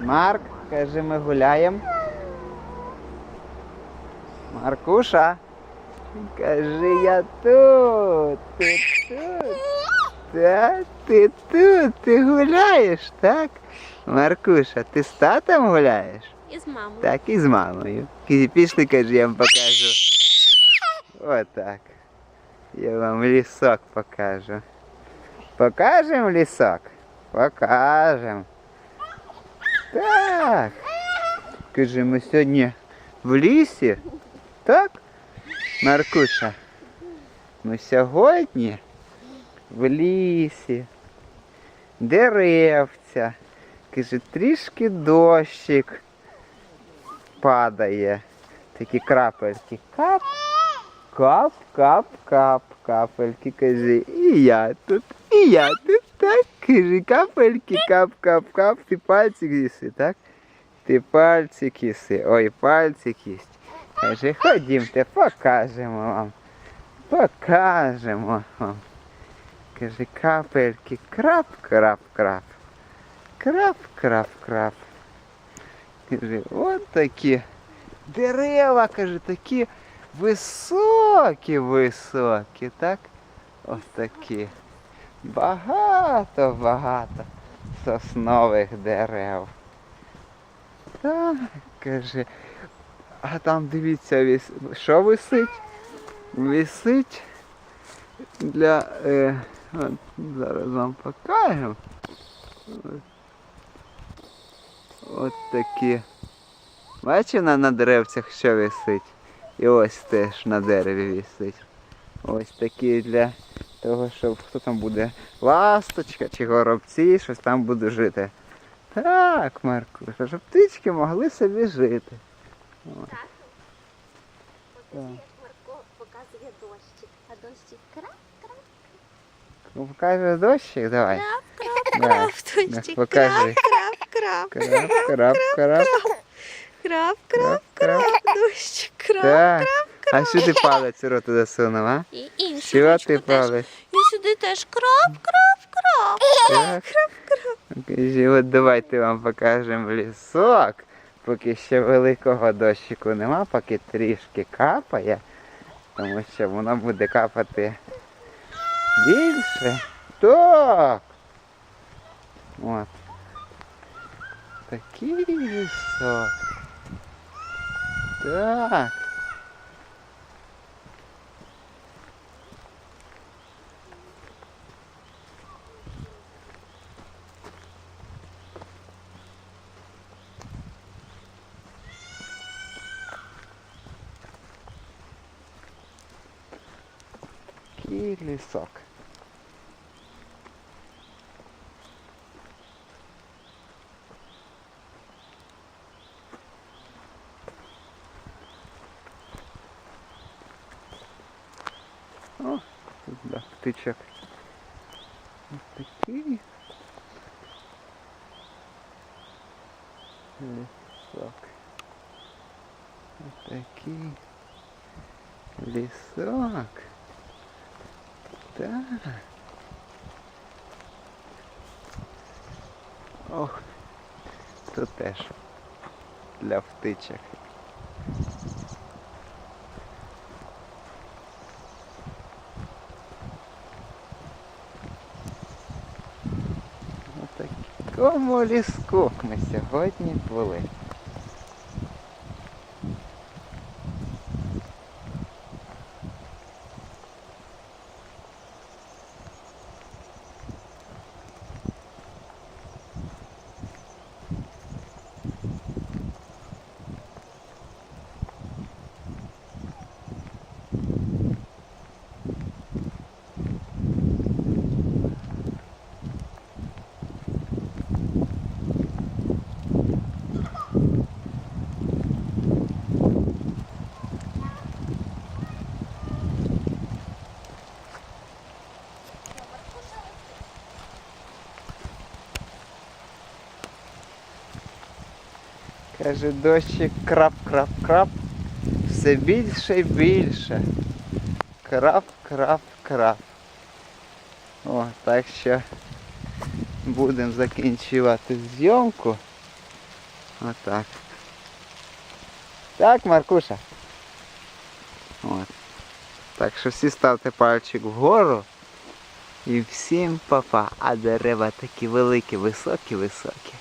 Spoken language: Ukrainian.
Марк, каже, ми гуляємо. Маркуша. Каже, я тут. Ти тут. Так, ти тут, ти гуляєш, так? Маркуша, ти з татом гуляєш? І з мамою. Так, і з мамою. Кі- Пішли, каже, я вам покажу. Отак. Я вам лісок покажу. Покажем лісок? Покажем. Так. Каже, ми сьогодні в лісі. Так? Маркуша. Ми сьогодні в лісі. Деревця. Каже, трішки дощик падає. Такі крапельки. Кап, кап, кап, кап, капельки, каже, і я тут, і я тут, так, каже, капельки, кап, кап, кап, ти пальчик їси, так? Ти пальчик їси, ой, пальчик їсть. Каже, ходімте, покажемо вам. Покажемо вам. Каже, капельки, крап, крап, крап. Крап, крап, крап. Каже, от такі дерева, каже, такі високі, високі, так? Ось такі. Багато, багато соснових дерев. Так, каже. А там дивіться, віс- що висить? Висить для. Е, от, зараз вам покажемо. От такі. Бачите на деревцях що висить? І ось теж на дереві висить. Ось такі для того, щоб хто там буде ласточка чи горобці, щось там буде жити. Так, Маркуша, щоб птички могли собі жити. От. Так. Так. Покажи, як Марко показує дощик. А дощик крап, крап, Ну, Покаже дощик, давай. крап, Давай. крап, дощик. покажи. Крап, крап, Крап, крап, крап. крап, Крап, крап. дощик, крап. Так. А що ти палець у роту засунув, а? І іншу Що ручку теж. палець? І сюди теж крап, крап, крап. Так. Кажи, от давайте вам покажемо лісок. Поки ще великого дощику нема, поки трішки капає, тому що воно буде капати більше. Так. От. Такий лісок. Так. Такий лісок. О, тут да, птичок. Ось такий лісок. Ось такий лісок. Так. Ох, тут теж для птичок. У такому ліску ми сьогодні були. Каже, дощик крап-крап-крап. Все більше і більше. Крап-крап-крап. О, так що будемо закінчувати зйомку. Отак. Так, Маркуша. От. Так що всі ставте пальчик вгору. І всім папа. А дерева такі великі, високі, високі.